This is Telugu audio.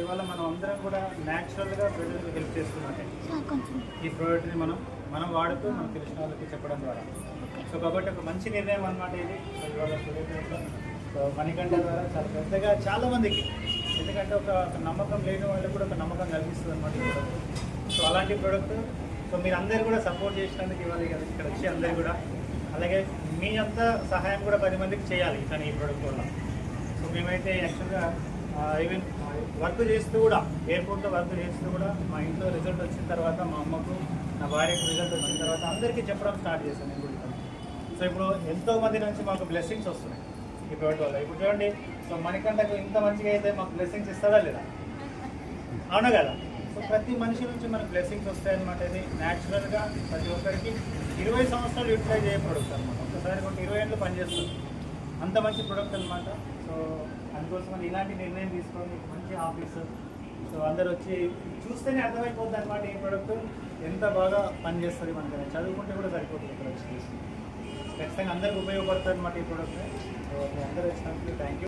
ఇవాళ మనం అందరం కూడా న్యాచురల్గా ప్రజలకు హెల్ప్ కొంచెం. ఈ ప్రోడక్ట్ని మనం మనం వాడుతూ మనకు తెలిసిన వాళ్ళకి చెప్పడం ద్వారా. సో కాబట్టి ఒక మంచి నిర్ణయం అన్నమాట ఇది. సో మణికంఠ ద్వారా చాలా పెద్దగా చాలా మందికి ఎందుకంటే ఒక నమ్మకం లేని వాళ్ళకి కూడా ఒక నమ్మకం కల్పిస్తుంది అనమాట సో అలాంటి ప్రోడక్ట్ సో మీరు అందరు కూడా సపోర్ట్ చేసినందుకు ఇవాళ ఇక్కడ వచ్చి అందరు కూడా అలాగే మీ అంత సహాయం కూడా పది మందికి చేయాలి కానీ ఈ ప్రోడక్ట్ వల్ల. సో మేమైతే యాక్చువల్గా ఈవెన్ వర్క్ చేస్తూ కూడా ఎయిర్పోర్ట్లో వర్క్ చేస్తూ కూడా మా ఇంట్లో రిజల్ట్ వచ్చిన తర్వాత మా అమ్మకు నా భార్యకు రిజల్ట్ వచ్చిన తర్వాత అందరికీ చెప్పడం స్టార్ట్ చేశాను నేను కూడా. సో ఇప్పుడు ఎంతో మంది నుంచి మాకు బ్లెస్సింగ్స్ వస్తున్నాయి ఈ ప్రోడక్ట్ వల్ల ఇప్పుడు చూడండి సో మణికంఠకు ఇంత మంచిగా అయితే మాకు బ్లెస్సింగ్స్ ఇస్తుందా లేదా? అవునా కదా? సో ప్రతి మనిషి నుంచి మనకు బ్లెస్సింగ్స్ వస్తాయన్నమాట ఇది న్యాచురల్గా ప్రతి ఒక్కరికి ఇరవై సంవత్సరాలు యూటిలైజ్ అయ్యే ప్రోడక్ట్ అనమాట ఒకసారి కొన్ని ఇరవై ఏళ్ళు పనిచేస్తుంది. అంత మంచి ప్రోడక్ట్ అనమాట సో అందుకోసం ఇలాంటి నిర్ణయం తీసుకొని మంచి ఆఫీస్ సో అందరు వచ్చి చూస్తేనే అర్థమైపోద్ది అనమాట ఈ ప్రోడక్ట్ ఎంత బాగా పనిచేస్తుంది మనకి చదువుకుంటే కూడా సరిపోతుంది ఇక్కడ వచ్చి ఖచ్చితంగా అందరికి ఉపయోగపడుతుంది అనమాట ఈ ప్రోడక్ట్ సో మీ అందరూ వచ్చినందుకు థ్యాంక్ యూ